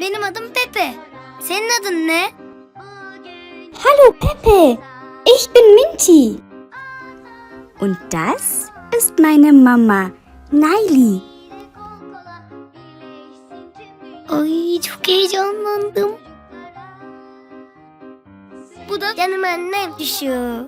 Benim adım Pepe. Senin adın ne? Hallo Pepe, ich bin Minty. Und das ist meine Mama, Naili. Ay çok heyecanlandım. Bu da canım annem düşüyor.